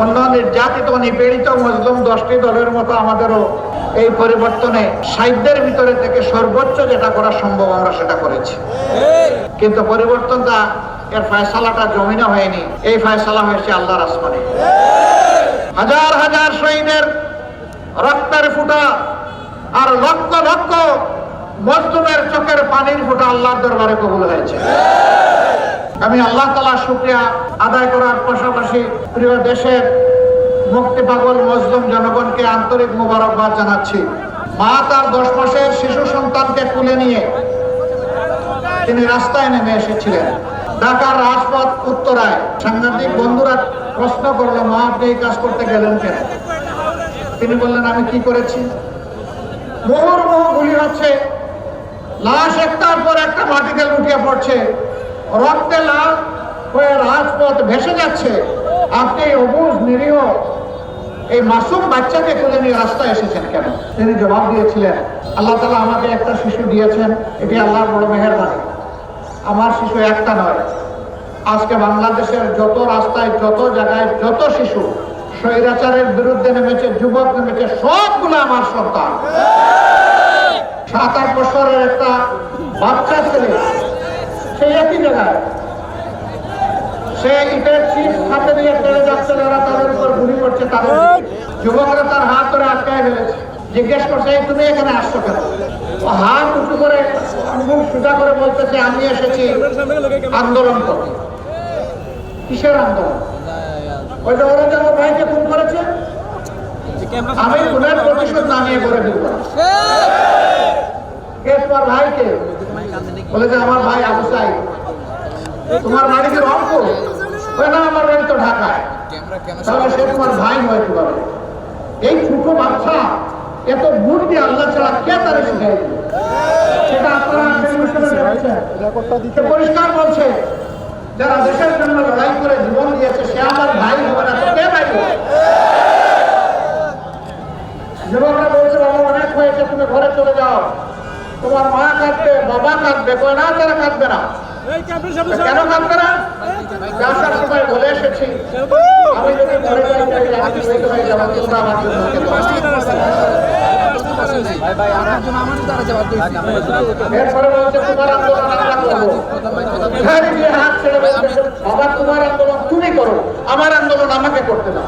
অন্য নির্যাতিত নিপীড়িত মুসলিম দশটি দলের মতো আমাদেরও এই পরিবর্তনে সাহিত্যের ভিতরে থেকে সর্বোচ্চ যেটা করা সম্ভব আমরা সেটা করেছি। কিন্তু পরিবর্তনটা এর ফয়সালাটা জমিনে হয়নি। এই ফয়সালা হয়েছে আল্লাহর আসমানে। হাজার হাজার শহীদের রক্তের ফুটা আর লক্ষ লক্ষ মজলুমের চোখের পানির ফুটা আল্লাহর দরবারে কবুল হয়েছে। আমি আল্লাহ তালা শুক্রিয়া আদায় করার পাশাপাশি প্রিয় দেশের মুক্তি পাগল মজলুম জনগণকে আন্তরিক মোবারকবাদ জানাচ্ছি। মা তার দশ মাসের শিশু সন্তানকে তুলে নিয়ে তিনি রাস্তায় নেমে এসেছিলেন। ঢাকার রাজপথ উত্তরায় সাংবাদিক বন্ধুরা প্রশ্ন করল, মা, আপনি এই কাজ করতে গেলেন কেন? তিনি বললেন, আমি কি করেছি? মোহর মোহ গুলি হচ্ছে, লাশ একটার পর একটা মাটিতে লুটিয়ে পড়ছে। রক্তে লাল হয়ে রাজপথ ভেসে যাচ্ছে। আপনি অবুজ নিরীহ, এই মাসুম বাচ্চাকে তুলে নিয়ে রাস্তায় এসেছেন কেন? তিনি জবাব দিয়েছিলেন, আল্লাহ তালা আমাকে একটা শিশু দিয়েছেন, এটি আল্লাহর বড় মেহেরবানি। আমার শিশু একটা নয়। আজকে বাংলাদেশের যত রাস্তায়, যত জায়গায়, যত শিশু স্বৈরাচারের বিরুদ্ধে নেমেছে, যুবক নেমেছে, সবগুলো আমার সন্তান। সাত আট বছরের একটা বাচ্চা ছেলে সে একই জায়গায়। সে ইটের হাতে নিয়ে চলে যাচ্ছে যারা তাদের উপর গুলি করছে তাদের যুবকরা তার হাত ধরে আটকায় ফেলেছে। জিজ্ঞেস করছে তুমি এখানে আসছো কেন? হাত উঁচু করে মুখ সোজা করে বলতেছে আমি এসেছি আন্দোলন করতে। কিসের আন্দোলন? ওই যে ওরা আমার ভাইকে খুন করেছে আমি খুনের প্রতিশোধ না নিয়ে করে দিব কে তোমার ভাইকে বলে আমার ভাই আবু তোমার বাড়ি কি রংপুর? না, আমার বাড়ি তো ঢাকায়। তাহলে সে তোমার ভাই হয় কীভাবে? এই ছোট বাচ্চা, এত বুদ্ধি আল্লাহ ছাড়া কে তারা শিখাই সেটা আপনারা পরিষ্কার বলছে, যারা দেশের জন্য লড়াই করে জীবন দিয়েছে, সে আমার ভাই হবে না কে ভাই হবে? যুবকরা বলছে বাবা অনেক হয়েছে তুমি ঘরে চলে যাও তোমার মা কাঁদবে বাবা কাঁদবে কয় না তারা কাঁদবে না। কেন কাঁদবে না? আসার সময় বলে এসেছি। আমি যদি মরে যাই তাহলে আমি শহীদ হয়ে যাব তোমরা আমার জন্য এরপরে বলছে তোমার আন্দোলন আমরা করব হাত ছেড়ে বাবা তোমার আন্দোলন তুমি করো। আমার আন্দোলন আমাকে করতে দাও।